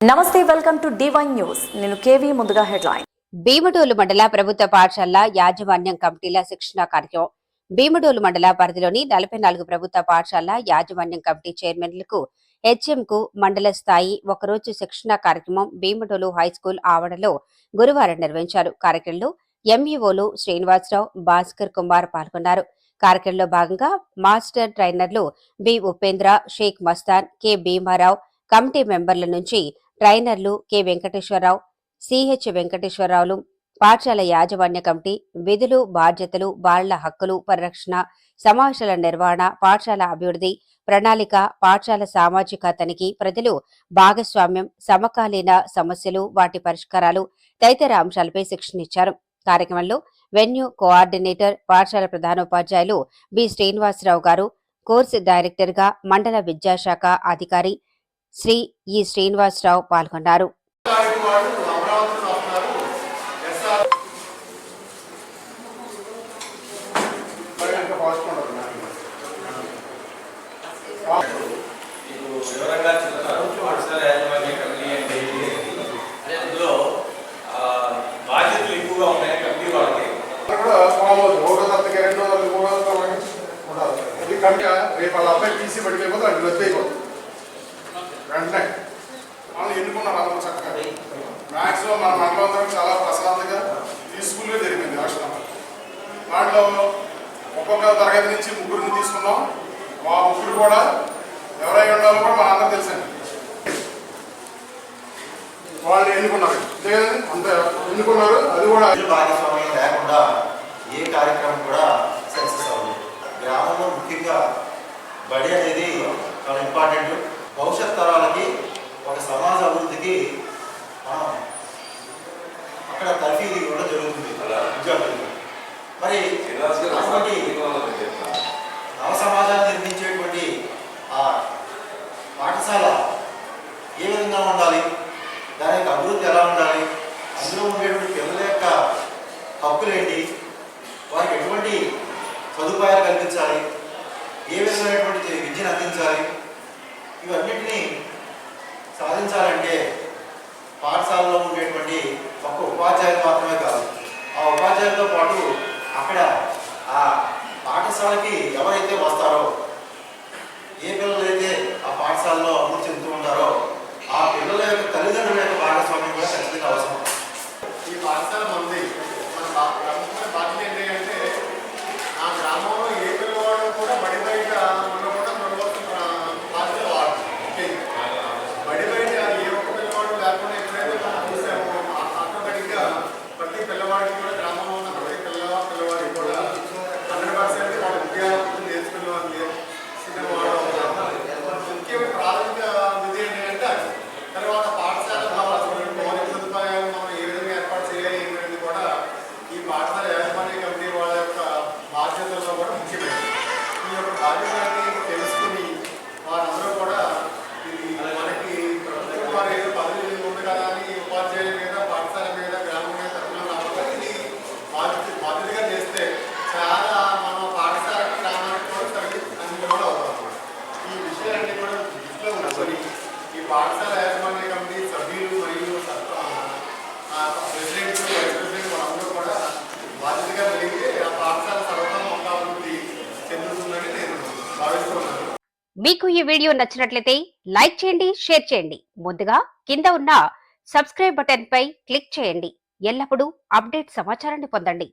నమస్తే welcome to divine news నేను KV ముందుగా హెడ్లైన్. భీమడోలు మండల ప్రభుత్వ పాఠశాల యాజమాన్యం కమిటీల శిక్షణ కార్యక్రమం. భీమడోలు మండల పరిధిలోని నలభై నాలుగు ప్రభుత్వ పాఠశాల యాజమాన్యం కమిటీ చైర్మన్లకు హెచ్ఎం కు మండల స్థాయి ఒకరోజు శిక్షణ కార్యక్రమం భీమడోలు హైస్కూల్ ఆవరణలో గురువారం నిర్వహించారు. కార్యక్రమంలో ఎంఈఓలు శ్రీనివాసరావు భాస్కర్ కుమార్ పాల్గొన్నారు. కార్యక్రమంలో భాగంగా master ట్రైనర్లు B Upendra Shaik Mastan K Bhimarao committee మెంబర్ల నుంచి ట్రైనర్లు కె. వెంకటేశ్వరరావు సిహెచ్ వెంకటేశ్వరరావులు పాఠశాల యాజమాన్య కమిటీ విధులు బాధ్యతలు బాలల హక్కులు పరిరక్షణ సమావేశాల నిర్వహణ పాఠశాల అభివృద్ధి ప్రణాళిక పాఠశాల సామాజిక తనిఖీ ప్రజలు భాగస్వామ్యం సమకాలీన సమస్యలు వాటి పరిష్కారాలు తదితర అంశాలపై శిక్షణ ఇచ్చారు. కార్యక్రమంలో వెన్యూ కోఆర్డినేటర్ పాఠశాల ప్రధానోపాధ్యాయులు బి. శ్రీనివాసరావు గారు కోర్సు డైరెక్టర్గా మండల విద్యాశాఖ అధికారి శ్రీ ఈ శ్రీనివాసరావు పాల్గొన్నారు. రేపు వాళ్ళ అబ్బాయి టీసీ బడికి అది రద్దు అయిపోతుంది ఉంటాయి వాళ్ళు ఎన్నుకున్నారు అందరూ చక్కగా. మ్యాక్సిమం మన మండలం చాలా ప్రశాంతంగా పీస్ఫుల్గా జరిగింది రాష్ట్రం దాంట్లో ఒక్కొక్క తరగతి నుంచి ముగ్గురిని తీసుకున్నాం. మా ముగ్గురు కూడా ఎవరై ఉండాలో కూడా మా అందరూ తెలుసండి. వాళ్ళు ఎన్నుకున్నారు. అంతే అంత ఎన్నుకున్నారు. అది కూడా భాగస్వామ్యం లేకుండా ఏ కార్యక్రమం కూడా సక్సెస్ అవ్వదు గ్రామంలో ముఖ్యంగా బడి అనేది చాలా ఇంపార్టెంట్. భవిష్యత్ అభివృద్ధి ఎలా ఉండాలి? అందులో ఉండేటువంటి పిల్లల యొక్క హక్కులేంటి? వారికి ఎటువంటి సదుపాయాలు కల్పించాలి? ఏ విధమైనటువంటి విద్యను అందించాలి? ఇవన్నిటినీ సాధించాలంటే పాఠశాలలో ఉండేటువంటి ఒక ఉపాధ్యాయులు మాత్రమే కాదు. ఆ ఉపాధ్యాయులతో పాటు అక్కడ ఆ పాఠశాలకి ఎవరైతే వస్తారో ఏ పిల్లలైతే ఆ పాఠశాలలో అభివృద్ధి చెందుతూ ఉంటారో ఆ పిల్లల యొక్క తల్లిదండ్రుల యొక్క భాగస్వామ్యం కూడా ఖచ్చితంగా అవసరం ఈ పాఠశాల మంది మన బా- ప్రభుత్వ బాధ్యత ఏంటి అంటే ఆ గ్రామంలో ఏ పిల్లవాడు కూడా బడి బయట ఉండకుండా చూడవలసిన బాధ్యత వాడు ముఖ్యంగా. బడి బయట ఏ ఒక్క పిల్లవాడు లేకుండా ఎప్పుడైతే మనం చూసామో ఆటోమేటిక్గా ప్రతి పిల్లవాడికి కూడా గ్రామంలో ఉన్న ప్రతి పిల్ల పిల్లవాడికి కూడా హండ్రెడ్ పర్సెంట్ వాళ్ళ విద్యార్థులు నేర్చుకునే వాళ్ళు నేర్చుకునే వాడు అవుతారు. ముఖ్యమైన ప్రాథమిక విధి ఏంటంటే అది. తర్వాత పాఠశాల కావాల్సిన మౌలిక సదుపాయాలు మనం ఏ విధంగా ఏర్పాటు చేయాలి ఏంటనేది కూడా ఈ పాఠశాల యాజమాన్య కమిటీ వాళ్ళ యొక్క బాధ్యతల్లో కూడా ముఖ్యమైనది ఈ యొక్క బాధ్యతని తెలుసుకుని వారందరూ కూడా ఇది మనకి ప్రభుత్వం వారు ఏదో పదవి ఉంది కదా అని ఉపాధ్యాయుల మీద పాఠశాల మీద గ్రామం మీద తరఫున రాకుండా ఇది బాధ్యత బాధ్యతగా చేస్తే చాలా మన పాఠశాలకు గ్రామానికి కూడా తగిలి అనుకూలంగా అవుతాం అన్నమాట. ఈ విషయాలన్నీ కూడా దృష్టిలో ఉంచుకొని ఈ పాఠశాల యాజమాన్య కమిటీ సభ్యులు మరియు ప్రెసిడెంట్ వైస్ ప్రెసిడెంట్ వాళ్ళందరూ కూడా బాధ్యతగా కలిగి ఆ పాఠశాల సర్వతం అభివృద్ధి చెందుతుందని నేను భావిస్తున్నాను. మీకు ఈ వీడియో నచ్చినట్లయితే లైక్ చేయండి షేర్ చేయండి. ముందుగా కింద ఉన్న సబ్స్క్రైబ్ బటన్ పై క్లిక్ చేయండి. ఎల్లప్పుడూ అప్డేట్ సమాచారాన్ని పొందండి.